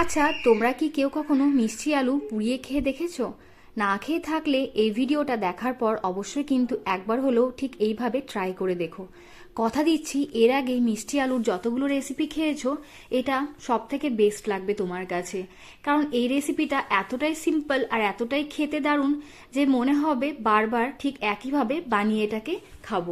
আচ্ছা তোমরা কি কেউ কখনো মিষ্টি আলু পুড়িয়ে খেয়ে দেখেছ? না খেয়ে থাকলে এই ভিডিওটা দেখার পর অবশ্যই কিন্তু একবার হলেও ঠিক এইভাবে ট্রাই করে দেখো। কথা দিচ্ছি, এর আগে মিষ্টি আলুর যতগুলো রেসিপি খেয়েছো, এটা সব থেকে বেস্ট লাগবে তোমার কাছে। কারণ এই রেসিপিটা এতটাই সিম্পল আর এতটাই খেতে দারুণ যে মনে হবে বারবার ঠিক একইভাবে বানিয়ে এটাকে খাব।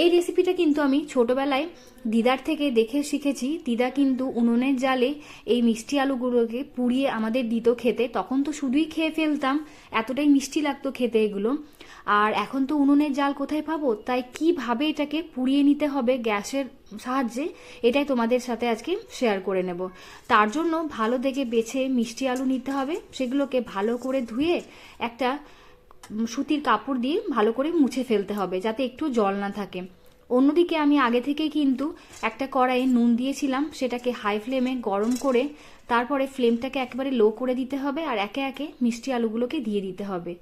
এই রেসিপিটা কিন্তু আমি ছোটবেলায় দিদার থেকে দেখে শিখেছি। দিদা কিন্তু উনুনের জালে এই মিষ্টি আলুগুলোকে পুড়িয়ে আমাদের দিত খেতে। তখন তো শুধুই খেয়ে ফেলতাম, এতটাই মিষ্টি লাগতো খেতে এগুলো। আর এখন তো উনুনের জাল কোথায় পাবো? তাই কীভাবে এটাকে পুড়িয়ে নিতে হবে গ্যাসের সাহায্যে, এটাই তোমাদের সাথে আজকে শেয়ার করে নেব। তার জন্য ভালো দেখে বেছে মিষ্টি আলু নিতে হবে, সেগুলোকে ভালো করে ধুয়ে একটা সুতির কাপড় দিয়ে ভালো করে মুছে ফেলতে হবে, যাতে একটু জল না থাকে। অন্যদিকে আমি আগে থেকে কিন্তু একটা কড়াইয়ে নুন দিয়েছিলাম, সেটাকে হাই ফ্লেমে গরম করে তারপরে ফ্লেমটাকে একেবারে লো করে দিতে হবে আর একে একে মিষ্টি আলুগুলোকে দিয়ে দিতে হবে।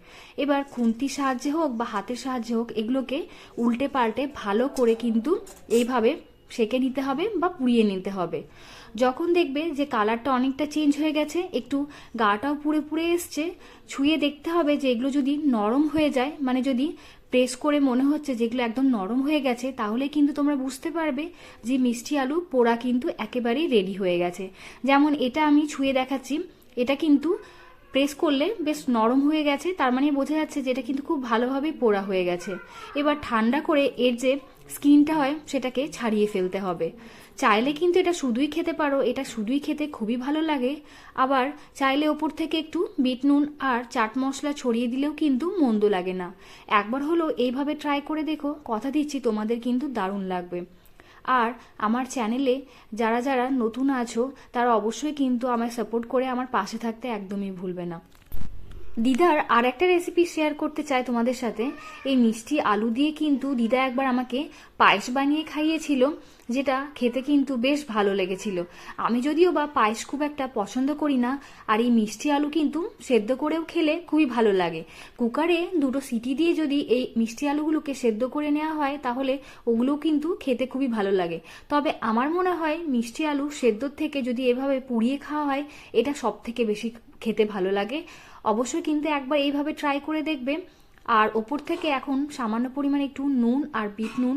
এবার খুন্তির সাহায্যে হোক বা হাতের সাহায্যে হোক, এগুলোকে উল্টে পাল্টে ভালো করে কিন্তু এইভাবে সেকে নিতে হবে বা পুড়িয়ে নিতে হবে। যখন দেখবে যে কালারটা অনেকটা চেঞ্জ হয়ে গেছে, একটু গাটাও পুড়ে পুড়ে এসছে, ছুঁয়ে দেখতে হবে যে এগুলো যদি নরম হয়ে যায় মানে যদি প্রেস করে মনে হচ্ছে যেগুলো একদম নরম হয়ে গেছে, তাহলে কিন্তু তোমরা বুঝতে পারবে যে মিষ্টি আলু পোড়া কিন্তু একেবারেই রেডি হয়ে গেছে। যেমন এটা আমি ছুঁয়ে দেখাচ্ছি, এটা কিন্তু প্রেস করলে বেশ নরম হয়ে গেছে, তার মানে বোঝা যাচ্ছে যে এটা কিন্তু খুব ভালোভাবে পোড়া হয়ে গেছে। এবার ঠান্ডা করে এর যে স্কিনটা হয়, সেটাকে ছাড়িয়ে ফেলতে হবে। চাইলে কিন্তু এটা শুধুই খেতে পারো, এটা শুধুই খেতে খুবই ভালো লাগে। আবার চাইলে ওপর থেকে একটু বিট নুন আর চাট মশলা ছড়িয়ে দিলেও কিন্তু মন্দ লাগে না। একবার হলো এইভাবে ট্রাই করে দেখো, কথা দিচ্ছি, তোমাদের কিন্তু দারুণ লাগবে। আর আমার চ্যানেলে যারা যারা নতুন আছো, তারা অবশ্যই কিন্তু আমায় সাপোর্ট করে আমার পাশে থাকতে একদমই ভুলবে না। দিদার আর একটা রেসিপি শেয়ার করতে চাই তোমাদের সাথে। এই মিষ্টি আলু দিয়ে কিন্তু দিদা একবার আমাকে পায়েস বানিয়ে খাইয়েছিল, যেটা খেতে কিন্তু বেশ ভালো লেগেছিল। আমি যদিও বা পায়েস খুব একটা পছন্দ করি না, আর এই মিষ্টি আলু কিন্তু সেদ্ধ করেও খেলে খুবই ভালো লাগে। কুকারে দুটো সিটি দিয়ে যদি এই মিষ্টি আলুগুলোকে সেদ্ধ করে নেওয়া হয়, তাহলে ওগুলোও কিন্তু খেতে খুবই ভালো লাগে। তবে আমার মনে হয় মিষ্টি আলু সেদ্ধর থেকে যদি এভাবে পুড়িয়ে খাওয়া হয়, এটা সব থেকে বেশি খেতে ভালো লাগে। অবশ্যই কিন্তু একবার এইভাবে ট্রাই করে দেখবে। আর ওপর থেকে এখন সামান্য পরিমাণে একটু নুন আর বিট নুন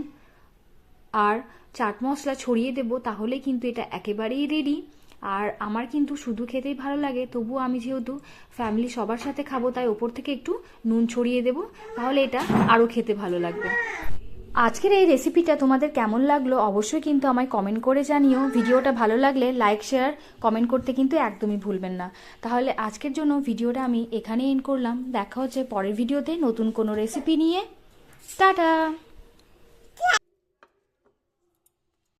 আর চাট মশলা ছড়িয়ে দেব তাহলে কিন্তু এটা একেবারেই রেডি আর আমার কিন্তু শুধু খেতেই ভালো লাগে তবুও আমি যেহেতু ফ্যামিলি সবার সাথে খাব, তাই ওপর থেকে একটু নুন ছড়িয়ে দেব, তাহলে এটা আরও খেতে ভালো লাগবে। আজকের এই রেসিপিটা তোমাদের কেমন লাগল অবশ্যই কিন্তু আমায় কমেন্ট করে জানিও। ভিডিওটা ভালো লাগলে লাইক শেয়ার কমেন্ট করতে কিন্তু একদমই ভুলবেন না। তাহলে আজকের জন্য ভিডিওটা আমি এখানে এন্ড করলাম। দেখা হচ্ছে পরের ভিডিওতে নতুন কোনো রেসিপি নিয়ে। টাটা!